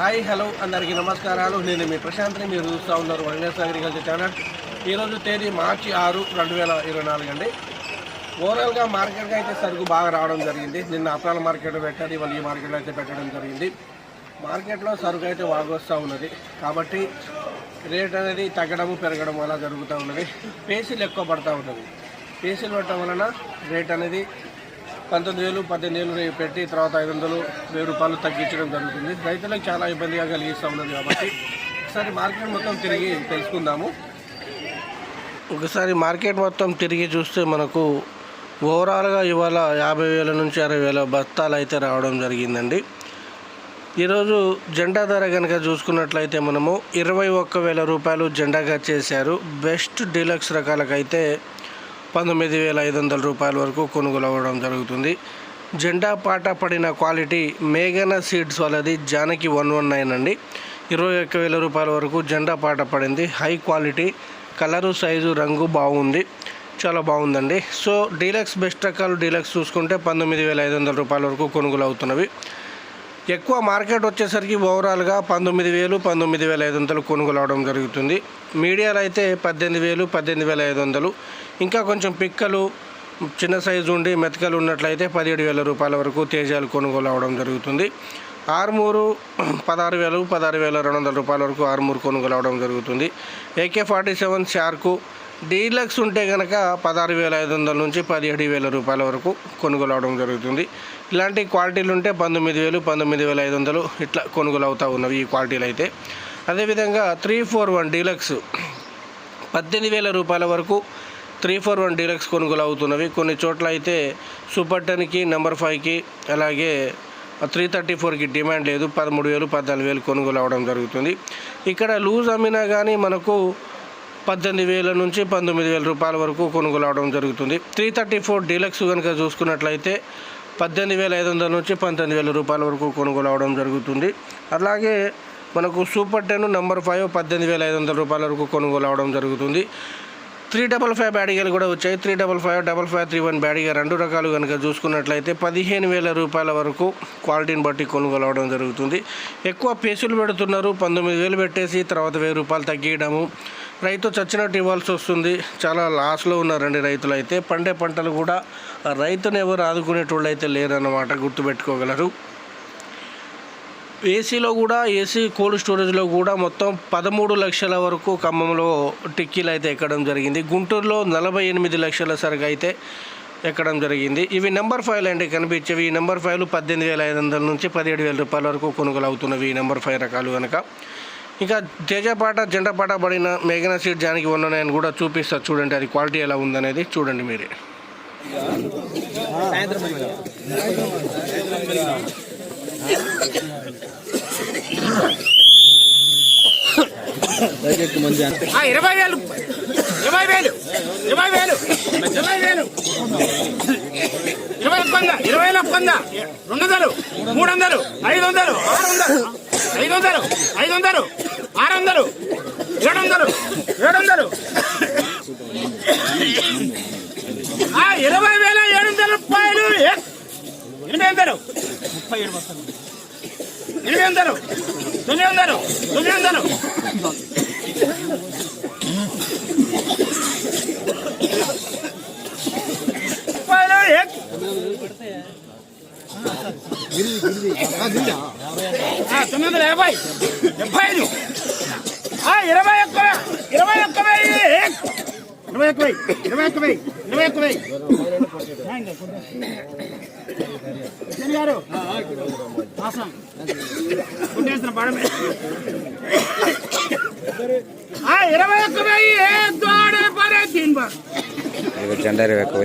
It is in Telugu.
హాయ్ హలో అందరికీ నమస్కారాలు. నేను మీ ప్రశాంత్ని మీరు చూస్తూ ఉన్నారు వైఎస్ అగ్రికల్చర్ ఛానల్. ఈరోజు తేదీ మార్చి ఆరు రెండు వేల ఇరవై నాలుగు అండి. ఓవరాల్గా మార్కెట్గా అయితే సరుకు బాగా రావడం జరిగింది. నిన్న అప్రాల మార్కెట్ పెట్టారు ఇవాళ ఈ మార్కెట్లో అయితే పెట్టడం జరిగింది. మార్కెట్లో సరుకు అయితే వాగొస్తూ ఉన్నది. కాబట్టి రేట్ అనేది తగ్గడము పెరగడం అలా జరుగుతూ ఉన్నది. పేసీలు ఎక్కువ పడతూ ఉన్నది. పేసీలు పెట్టడం వలన రేట్ అనేది పంతొమ్మిది వేలు పద్దెనిమిది వేలు పెట్టి తర్వాత ఐదు వందలు వెయ్యి రూపాయలు తగ్గించడం జరుగుతుంది. రైతులకు చాలా ఇబ్బందిగా కలిగిస్తూ ఉన్నది కాబట్టి ఒకసారి మార్కెట్ మొత్తం తిరిగి తెలుసుకుందాము. ఒకసారి మార్కెట్ మొత్తం తిరిగి చూస్తే మనకు ఓవరాల్గా ఇవాళ యాభై వేల నుంచి అరవై వేల బస్తాలు అయితే రావడం జరిగిందండి. ఈరోజు జెండా ధర కనుక చూసుకున్నట్లయితే మనము ఇరవై ఒక్క వేల రూపాయలు జెండాగా చేశారు. బెస్ట్ డీలక్స్ రకాలకైతే పంతొమ్మిది వేల ఐదు వందల రూపాయల వరకు కొనుగోలు అవ్వడం జరుగుతుంది. జెండా పాట పడిన క్వాలిటీ మేఘన సీడ్స్ వాళ్ళది జానకి వన్ వన్ నైన్ అండి. ఇరవై ఒక్క వేల రూపాయల వరకు జెండా పాట పడింది. హై క్వాలిటీ కలరు సైజు రంగు బాగుంది. చాలా బాగుందండి. సో డీలక్స్ బెస్ట్ రకాలు డీలక్స్ చూసుకుంటే పంతొమ్మిది వేల ఐదు వందల రూపాయల వరకు కొనుగోలు అవుతున్నవి. ఎక్కువ మార్కెట్ వచ్చేసరికి ఓవరాల్గా పంతొమ్మిది వేలు పంతొమ్మిది వేల ఐదు వందలు కొనుగోలు అవడం జరుగుతుంది. మీడియాలో అయితే పద్దెనిమిది వేలు పద్దెనిమిది వేల ఐదు వందలు. ఇంకా కొంచెం పిక్కలు చిన్న సైజు ఉండి మెతకలు ఉన్నట్లయితే పదిహేడు వేల రూపాయల వరకు తేజాలు కొనుగోలు అవడం జరుగుతుంది. ఆర్మూరు పదహారు వేలు పదహారు వేల రెండు వందల రూపాయల వరకు ఆర్మూరు కొనుగోలు అవడం జరుగుతుంది. AK forty seven shark deluxe ఉంటే కనుక పదహారు వేల ఐదు వందల నుంచి పదిహేడు వేల రూపాయల వరకు కొనుగోలు అవడం జరుగుతుంది. ఇలాంటి క్వాలిటీలు ఉంటే పంతొమ్మిది వేలు పంతొమ్మిది వేల ఐదు వందలు ఇట్లా కొనుగోలు అవుతూ ఉన్నవి ఈ క్వాలిటీలు అయితే అదేవిధంగా త్రీ ఫోర్ వన్ డీలక్స్ పద్దెనిమిది వేల రూపాయల వరకు త్రీ ఫోర్ వన్ డీలక్స్ కొనుగోలు అవుతున్నవి. కొన్ని చోట్ల అయితే సూపర్ టెన్కి నెంబర్ ఫైవ్కి అలాగే త్రీ థర్టీ ఫోర్కి డిమాండ్ లేదు. పదమూడు వేలు పద్నాలుగు వేలు కొనుగోలు అవ్వడం జరుగుతుంది. ఇక్కడ లూజ్ అమ్మినా కానీ మనకు పద్దెనిమిది వేల నుంచి పంతొమ్మిది వేల రూపాయల వరకు కొనుగోలు అవడం జరుగుతుంది. త్రీ థర్టీ ఫోర్ డీలక్స్ కనుక చూసుకున్నట్లయితే పద్దెనిమిది వేల ఐదు వందల నుంచి పంతొమ్మిది వేల రూపాయల వరకు కొనుగోలు అవడం జరుగుతుంది. అలాగే మనకు సూపర్ టెన్ నెంబర్ ఫైవ్ పద్దెనిమిది వేల ఐదు వందల రూపాయల వరకు కొనుగోలు అవడం జరుగుతుంది. త్రీ డబల్ ఫైవ్ బ్యాడిగలు కూడా వచ్చాయి. Three double five double five three one Byadgi రెండు రకాలు కనుక చూసుకున్నట్లయితే పదిహేను వేల రూపాయల వరకు క్వాలిటీని బట్టి కొనుగోలు అవడం జరుగుతుంది. ఎక్కువ పేసులు పెడుతున్నారు. పంతొమ్మిది వేలు పెట్టేసి తర్వాత వెయ్యి రూపాయలు తగ్గియడము. రైతు చచ్చినట్టు ఇవ్వాల్సి వస్తుంది. చాలా లాస్లో ఉన్నారండి రైతులు అయితే పండే పంటలు కూడా ఆ రైతును ఎవరు ఆదుకునేటోళ్ళు అయితే లేరన్నమాట గుర్తుపెట్టుకోగలరు. ఏసీలో కూడా ఏసీ కోల్డ్ స్టోరేజ్లో కూడా మొత్తం పదమూడు లక్షల వరకు ఖమ్మంలో టిక్కీలు అయితే ఎక్కడం జరిగింది. గుంటూరులో నలభై ఎనిమిది లక్షల సరుకు అయితే ఎక్కడం జరిగింది. ఇవి నెంబర్ ఫైవ్ అండి కనిపించేవి. ఈ నెంబర్ ఫైవ్లు పద్దెనిమిది వేల ఐదు వందల నుంచి పదిహేడు వేల రూపాయల వరకు కొనుగోలు అవుతున్నవి ఈ నెంబర్ ఫైవ్ రకాలు కనుక ఇంకా తేజపాట జెండపాట పడిన మేఘన సీట్ జానికి ఉన్నాయని కూడా చూపిస్తారు చూడండి అది క్వాలిటీ ఎలా ఉందనేది చూడండి మీరే. ఇరవై వేలు. ఇరవై వేలు. ఇరవై వేలు. ఇరవై వేలు. ఇరవై వంద ఇరవై వేల వంద రెండు వందలు. మూడు వందలు. ఐదు వందలు. ఆరు వందలు. ఐదు వందలు. ఐదు వందలు. ఆరు వందలు. ఏడు వందలు. ఏడు వందలు. ఆ, ఇరవై వేల ఏడు వందల రూపాయలు. ఎనిమిది వందలు. ముప్పై ఏడు బస్తాలు ఎనిమిది వందలు తొమ్మిది వందలు తొమ్మిది వందలు తొమ్మిది వందల యాభై. డెబ్బై ఐదు. ఇరవై ఒక్క ఇరవై ఒక్క వెయ్యి. ఇరవై ఒక్క వెయ్యి ఇరవై ఒక్క వెయ్యి. ఇరవై ఒక్క వెయ్యి హుసేన్ గారు ఆసం. కొట్టేస్తున్నా పాడమే. ఆ, ఇరవై ఒక్క వెయ్యి జెండా ఇరవై ఎక్కువ